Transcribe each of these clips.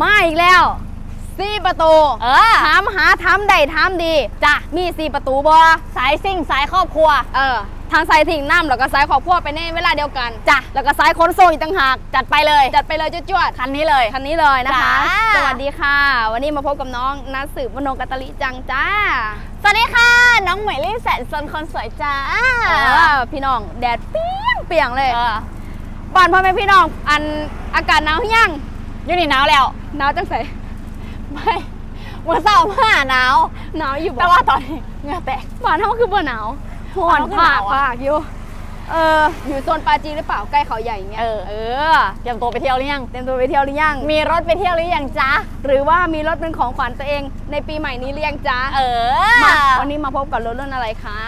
มาอีกแล้วสี่ประตูเออถามหาทำใดทำดีจ้ะมีสี่ประตูบอสายซิ่งสายครอบครัว เออ ทางสายถิ่งน้ำแล้วก็สายขอบครัวไปในเวลาเดียวกันจ้ะแล้วก็สายขนส่งอีกต่างหากจัดไปเลย จัดไปเลยจวดคันนี้เลยๆคันนี้เลยนะคะจ้าสวัสดีค่ะ วันนี้มาพบกับน้องนัทสืบวโนกัตตลิจังจ้าสวัสดีค่ะ น้องเหมยลี่แสนซนคนสวยจ้าเออพี่น้องแดดเปรี้ยงเปรียงๆเลยเออบ้านพ่อแม่พี่น้องอันอากาศหนาวยัง อยู่นี่หนาวแล้วหนาวจังใสไม่เมื่อเช้าผ้าหนาว หนาวอยู่บ่แต่ว่าตอนนี้เหงื่อแตกบ้านเฮาคือบ่หนาวฮ้อนบ้านผากเฮาคือหนาวอะผากอยู่เอออยู่โซนปาจีนหรือเปล่าใกล้เขาใหญ่อย่างเงี้ยเออเออเตรียมตัวไปเที่ยวหรือยังเต็มตัวไปเที่ยวหรือยังมีรถไปเที่ยวหรือยังจ๊ะหรือว่ามีรถเป็นของขวัญตัวเอง ในปีใหม่นี้หรือยังจ๊ะเออมาวันนี้มาพบกับรถรุ่นอะไรคะ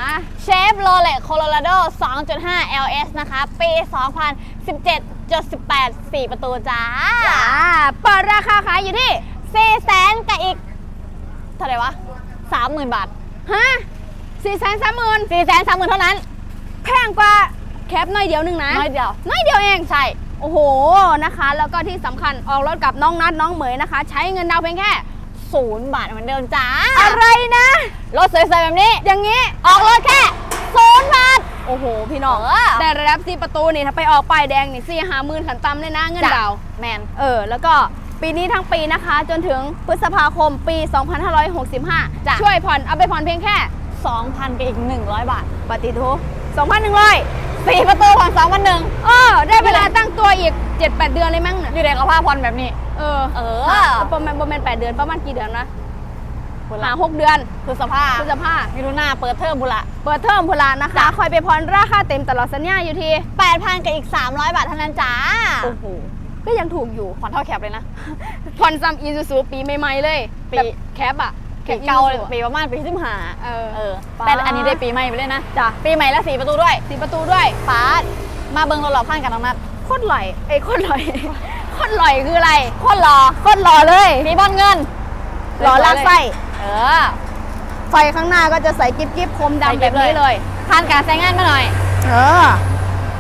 เชฟโรเลตโคโลราโด 2.5 LS นะคะ ปี 2017 18 4 ประตูจ้าจ้าเปิดราคาขายอยู่ที่4แสนกับอีก เท่าไหร่วะ 30,000 บาท ฮะสี่แสนสามหมื่น4แสน30,000 เท่านั้น แพงกว่าแคปน้อยเดียวหนึงนะ น้อยเดียว น้อยเดียวเองใช่ โอ้โหนะคะ แล้วก็ที่สำคัญออกรถกับน้องนัดน้องเหมยนะคะ ใช้เงินดาวน์เพียงแค่ศูนย์บาทเหมือนเดิมจ้า อะไรนะ รถสวยๆแบบนี้ อย่างนี้ ออกรถแค่ศูนย์บาท โอ้โห พี่น้องเออ แต่ระดับซีประตูนี่ถ้าไปออกป้ายแดงนี่สี่หาหมื่นขันต่ำเลยนะเงินจ้ะ ดาวน์แมน เออ แล้วก็ปีนี้ทั้งปีนะคะ จนถึงพฤษภาคมปี2565จ้ะช่วยผ่อนเอาไปผ่อนเพียงแค่ 2,000กับอีก 100 บาท ปฏิทุ2,100 4 ประตูผ่อน2,001เออ ได้เวลาตั้งตัวอีก 7-8 เดือนเลยมั้งน่ะอยู่ในกระเพาผ่อนแบบนี้ เออเออ ประมาณประมาณ8เดือนประมาณกี่เดือนนะ บุหาระหกเดือนคือสภาพพฤษภามิถุนาเปิดเทอมบุระเปิดเทอมพลานะคะจ้ะ คอยไปผ่อนราคาเต็มตลอดสัญญาอยู่ที่ 8,000กับอีก 300 บาทเท่านั้นจ้า โอ้โห ก็ยังถูกอยู่ผ่อนเท่าแคปเลยนะ ผ่อนซัมอีซูซูปีใหม่ๆเลยปี แบบแคปอะแคปีปเก่า Isuzu อะปีประมาณปีที่ห้าเออ เออ ป๊าแต่อันนี้ได้ปีใหม่ไปเลยนะ จ้ะปีใหม่แล้วสี่ประตูด้วยสีประตูด้วยฟาดมาเบิ้งรถหล่อพันกับน้องนัดโคตรหล่อยเอ้ยโคตรหล่อย โคตรหล่อยคืออะไร โคตรหล่อโคตรหล่อเลย มีบอลเงินหล่อลากไส้ เออไฟข้างหน้าก็จะใส่กิ๊บกิ๊บคมใส่ดำกิ๊แบบบนี้เลยเลยผ่านการใช้งานมาหน่อย เออ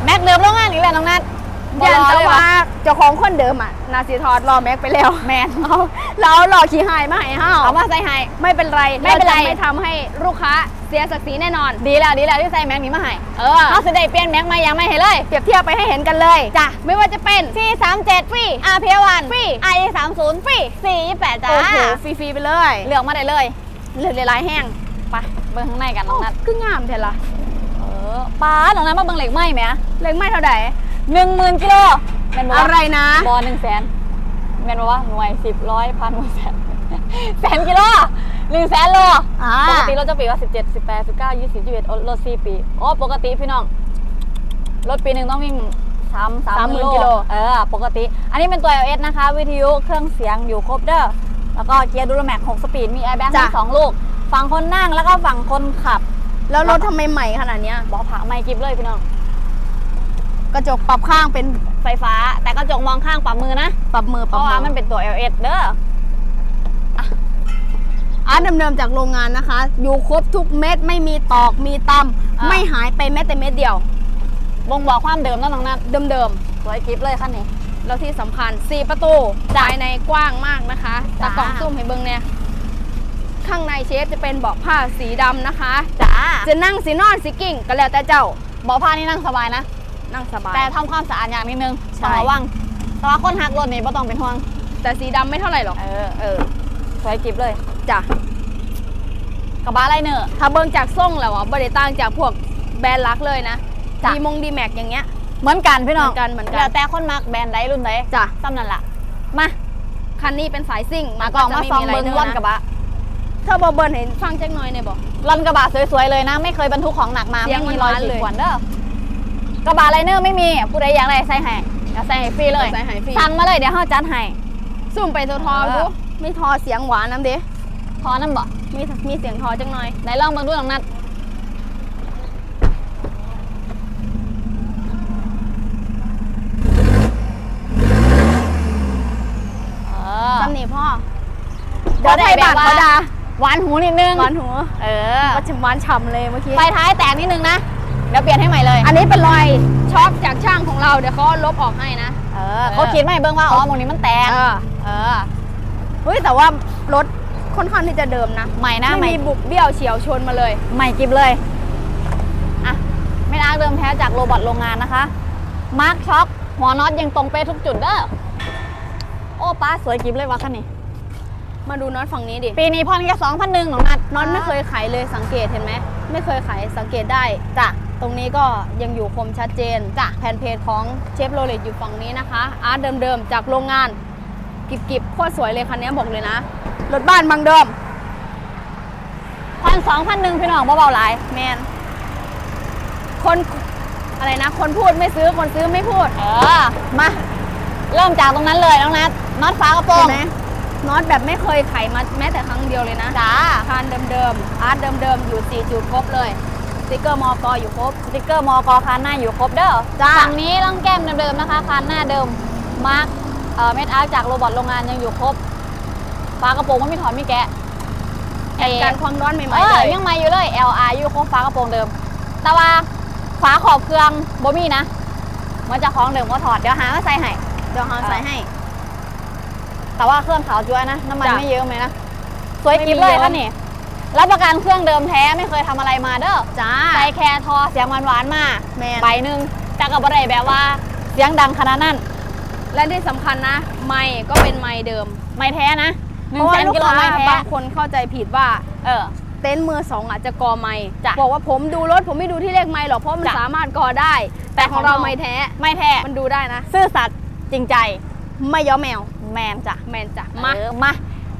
แม็กเดิมโรงงานอีกแล้วน้องนัดยันบ่รอแต่เลยวะว่าเจ้าของคนเดิมอะ นาซีทอดรอแม็กไปแล้ว แมนเอาแล้วหล่อขี้หายมาให้ห้าเอามาใส่ให้ไม่เป็นไรไม่เป็นไราจะไม่ทำให้ลูกค้าเสียศักดิ์ศรีแน่นอน ดีแล้วดีแล้วที่ใส่แม็กนี้มาให้เออเขาจะได้เปลี่ยนแม็กมายังไม่ให้เลยเปรียบเทียบไปให้เห็นกันเลยจ้ะไม่ว่าจะเป็นที่37ฟรี RP1 ฟรี i 3 0ฟรี428จ้าโอ้โหฟรีๆไปเลย เลือกมาได้เลยเหลือหลายๆแห้งไปเบิ้งข้างในกันน้องนัดคืองามเทล่ะเออป้าน้องนัดมาเบิ้งเหล็กไหมไหมเล็กไม่เท่าไหร่หนึ่งหมื่นกิโลแม่นบ่อะไรนะบอหนึ่งแสนแม่นบ่วะหน่วยสิบร้อยพันหน่วยแสนแสนกิโลหนึ่งแสนโลอ่าปกติรถจะปีว่าสิบเจ็ดสิบแปดสิบเก้ายี่สิบยี่สิบเอ็ดรถสี่ปีโอ้ปกติพี่น้องรถปีหนึ่งต้องวิ่ง สามสามหมื่น30,000กิกิโลโลเออปกติ อันนี้เป็นตัว LS นะคะ วิทยุเครื่องเสียงอยู่ครบเด้อแล้วก็เกียร์ดูโรแม็ก6สปีดมีแอร์แบ็กจ้ะทั้งสองลูก ฝั่งคนนั่งแล้วก็ฝั่งคนขับ แล้วรถทำไมใหม่ขนาดเนี้ยบอกผ่าไม่กิฟเลยพี่น้องกระจกปรับข้างเป็นไฟฟ้า แต่กระจกมองข้างปรับมือนะปรับมือเพปรับราะมืว่าอมันเป็นตัว LS เด้ออาร์ตเดิมๆจากโรงงานนะคะ อยู่ครบทุกเม็ดไม่มีตอกมีตำอ่าไม่หายไปแม้แต่เม็ดเดียว บ่งบอกความเดิมนะน้องนัทเดิมสวยกิฟเลยคันนี้ ๆ แล้วที่สำคัญ 4 ประตูภายในกว้างมากนะคะจ้าตากล่องซุ่มให้เบิ้งเนี่ยข้างในเชฟจะเป็นเบาะผ้าสีดำนะคะ จ้าจะนั่งสีนอนสีกิ่งก็แล้วแต่เจ้าบอกผ้านี่นั่งสบายนะ นั่งสบาย แต่ทำความสะอาดอย่างนิดนึงใช่ ต้องระวังแต่ว่าคนหักรถนี่ไม่ต้องเป็นห่วง แต่สีดำไม่เท่าไหร่หรอกเออเออสวยกิฟเลยจ้ะกระบะไรเนอร์ถ้าเบิ้งจากทรงแล้วอะบริต่างจากพวกแบรนด์ลักเลยนะ จ้ะ ดีมงดีแม็กอย่างเงี้ย เหมือนกันพี่น้องเหมือนกันเหมือนกันแล้วแต่คนมักแบรนด์ใดรุ่นใดจ้ะ ซ้ำนั่นล่ะ มาคันนี้เป็นสายซิ่งมากล่องมาซองไรเบิ้งเนอร่อนร์กระบะเธอบอกเบิร์นเห็นฟังแจ็คหน้อยเนี่ยบอก ร่อนกระบะสวยๆเลยนะ ไม่เคยบรรทุกของหนักมาเสียงไม่มีรอยหวานๆขีดเลย ข่วนเด้อกระบะไรเนอร์ไม่มีผู้ใดอยากได้ใส่ให้เดี๋ยวใส่ให้ฟรีเลยใส่ให้ฟรีสั่งมาเลยเดี๋ยวเขาจัดให้ ซุ่มไปทอทอเออ ดูไม่ทอเสียงหวานน้ำเด้พอนั่นบ่มีมีเสียงทอจังหน่อยไหนลองเบิ่งดูน้องนัดเออ จำนี่พ่อ เดี๋ยวได้ไทยบาทแบบว่าเขาดาหวานหูนิดนึงหวานหัวเออก็จะหวานฉ่ำเลยเมื่อกี้ไฟท้ายแตกนิดนึงนะเดี๋ยวเปลี่ยนให้ใหม่เลย อันนี้เป็นรอยช็อปจากช่างของเราเดี๋ยวเขาลบออกให้นะเออเขาคิดไม่เบิ่งว่าอ๋อหมองนี้มันแตกเออเออเฮ้ยแต่ว่ารถค่อนข้างที่จะเดิมนะใหม่นะไม่ใหม่มีบุบเบี้ยวเฉียวชนมาเลย ใหม่กิบเลยอะไม่ล้างเดิมแท้จากโรบอทโรงงานนะคะมาร์คช็อคหัวน็อตยังตรงเป๊ะทุกจุดเด้อโอ้ป้าสวยกิบเลยวะคันนี้ มาดูน็อตฝั่งนี้ดิ ปีนี้พอนแค่สองพันหนึ่งของนัดน็อตไม่เคยไขเลยสังเกตเห็นไหม ไม่เคยไขสังเกตได้จ้ะตรงนี้ก็ยังอยู่คมชัดเจนจ้ะแผ่นเพจของเชฟโรเลตอยู่ฝั่งนี้นะคะ อาร์ตเดิมๆ จากโรงงานกิบๆโคตรสวยเลยคันนี้บอกเลยนะ รถบ้านบางเดิมพันสองพันหนึ่งพี่น้องเบาๆหลายแมนคนอะไรนะ คนพูดไม่ซื้อคนซื้อไม่พูด เออ มา เริ่มจากตรงนั้นเลยน้องนัดน็อตฟ้ากระโปรเห็ง นไหมน็อตแบบไม่เคยไขมาแม้แต่ครั้งเดียวเลยนะจ้าคานเดิมๆอาร์ตเดิมๆอยู่4จุดครบเลยสติกเกอร์มอกออยู่ครบสติกเกอร์มอกอคันหน้าอยู่ครบเด้อจ้าฝั่งนี้ร่องแก้มเดิมๆนะคะคันหน้าเดิมมาร์คเอ่อเม็ดอาร์คจากโรบอทโรงงานยังอยู่ครบฟ้ากระโปรงไม่มีถอนไม่แกะแอนการความร้อนใหเอม่ๆอเลยยังใหม่อยู่เลย LR อยู่ครบฟ้ากระโปรงเดิม แต่ว่าฝาขอบเครื่องบ่มีนะเหมันจะของเดิมก็ถอดเดี๋ยวหามาใส่ให้เดี๋ยวเขาใส่ให้ แต่ว่าเครื่องขาวจ้วยนะ น้ำมันจ้ะ ไม่เยอะไหมนะ สวยไม่กิ๊บมีเลยเยอะท่านนี่ รับประกันเครื่องเดิมแท้ไม่เคยทำอะไรมาเด้อจ้าใส่แคร์ทอเสียงหวานๆมาแมนใบหนึ่งจากกับอะไรแบบว่าเสียงดังขนาดนั้น และที่สำคัญนะ ไมค์ก็เป็นไมค์เดิมไม่แท้นะหเพนึ่งราะแสว่านลูกกิโลค้าไม่แท้บางคนเข้าใจผิดว่า เออ เต็นท์มือสองอาจจะกอไมค์จ้ะบอกว่าผมดูรถผมไม่ดูที่เลขไมค์หรอกเพราะมันจ้ะสามารถกอได้ แต่แต่ขขอองงเราเรา ไม่แท้ ไม่แท้มันดูได้นะ ซื่อสัตย์จริงใจ ไม่ย้อแมว แมนจ้ะแมนจ้ะมามามา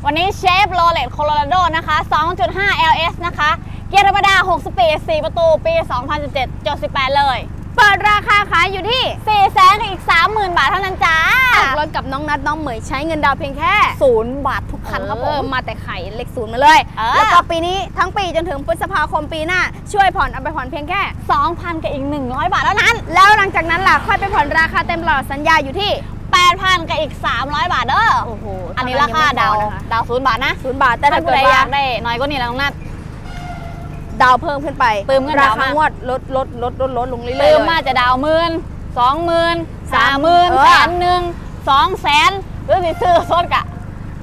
วันนี้เชฟโรเลตโคโลราโดนะคะ 2.5 LS นะคะ เกียร์ธรรมดา 6 สปีด 4 ประตู ปี 2017จด18เลย เปิดราคาขายอยู่ที่4แสนอีก 30,000 บาทเท่านั้นจ้าออกรถกับน้องนัดน้องเหมยใช้เงินดาวน์เพียงแค่ศูนย์บาททุกคันครับผเออมมาแต่ไข่เลขศูนย์มาเลย เออ แล้วก็ปีนี้ทั้งปีจนถึงพฤษภาคมปีหน้า ช่วยผ่อนเอาไปผ่อนเพียงแค่ 2,000 กับอีก 100 บาทเท่านั้น แล้วหลังจากนั้นล่ะค่อยไปผ่อนราคาเต็มตลอดสัญญาอยู่ที่ 8,000กับอีก 300 บาทเด้อโอ้โหอันนี้ราคาดาวดาวศูนย์บาทนะศูนย์บาท แต่แต่ถ้าถ้าเกิเกิดดอว่ายากได้น้อยก็นี่แล้วน้องนัด ดาวเพิ่มขึ้นไปเติมเงินราดาวคามา งวดลดลดลดลดลดลงเรื่อยๆเติมเลยมาจะดาวหมื่นสองหมื่นสามหมื่นเออ แสนหนึ่งสองแสนหรือสิซื้อสดกะ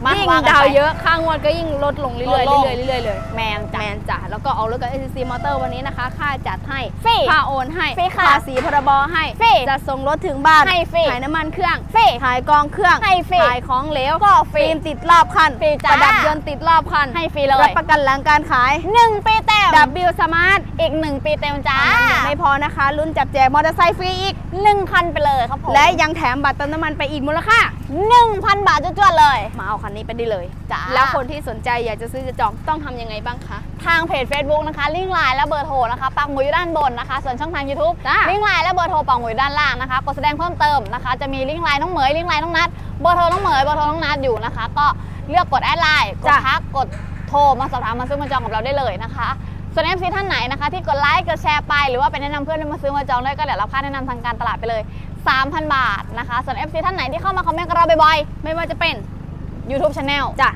มายิ่งกันดาวไปเยอะค่างวดก็ยิ่งลดลงเรื่อยๆลดลง เรื่อยๆเรื่อยๆเลยแมนจ้ะ แมนจ้ะแล้วก็เอารถกับ SCC Motor วันนี้นะคะ ค่าจัดให้ฟรีค่าโอนให้ฟรีค่ะภาษีพรบให้ฟรีจะส่งรถถึงบ้านให้ฟรีขายน้ำมันเครื่องฟรีขายกองเครื่องให้ฟรีขายของเหลวก็ฟรี ฟิล์มติดรอบคันฟรีจ้า ประดับยนต์ติดรอบคันให้ฟรีเลรัยบประกันหลังการขาย หนึ่งปีเต็ม W Smart อีกหนึ่งปีเต็มจ้ายังไม่พอนะคะลุ้นจับแจกมอเตอร์ไซค์ฟรีอีก หนึ่งพันไปเลยครับผม และยังแถมบัตรเติมน้ำมันไปอีกมูลค่า หนึ่งพันบาทจวดๆเลย มาเอาคันนี้ไปได้เลยจ้าแล้วคนที่สนใจอยากจะซื้อจะจองต้องทำยังไงบ้างคะ ทางเพจ Facebook นะคะ ลิงก์ไลน์และเบอร์โทรนะคะปักหมุดอยู่ด้านบนนะคะ ส่วนช่องทาง YouTube จ้า ลิงก์ไลน์และเบอร์โทรปักหมุดอยู่ด้านล่างนะคะกดแสดงเพิ่มเติมนะคะ จะมีลิงก์ไลน์น้องเหมยลิงก์ไลน์น้องนัดเบอร์โทรน้องเหมยเบอร์โทรน้องนัดอยู่นะคะ ก็เลือกกดแอดไลน์กดจ้ะ ทักกดโทรมาสอบถามมาซื้อมาจองกับเราได้เลยนะคะ ส่วน FC ท่านไหนนะคะที่กดไลค์กดแชร์ไปหรือว่าไปแนะนำเพื่อนให้มาซื้อมาจองได้ก็เดี๋ยวรับค่าแนะนำทางการตลาดไปเลย 3,000 บาทนะคะ ส่วน FC ท่านไหนที่เข้ามาคอมเมนต์กับเราบ่อยไม่ว่าจะเป็นๆ YouTube Channel จ้ะ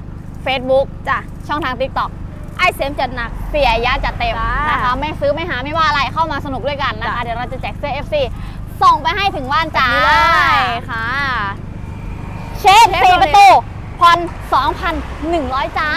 Facebook จ้ะ ช่องทาง TikTok ไอเซมจัดหนักเสียยะจัดเต็มจ้านนะคะ ไม่ซื้อไม่หาไม่ว่าอะไรเข้ามาสนุกด้วยกันนะคะจ้ะเดี๋ยวเราจะแจกเสื้อ FC ส่งไปให้ถึงบ้านจ้านี่เลยค่ะ เชฟเชฟสี่โรปเล็ระตตูผ่อน2,100 จ้า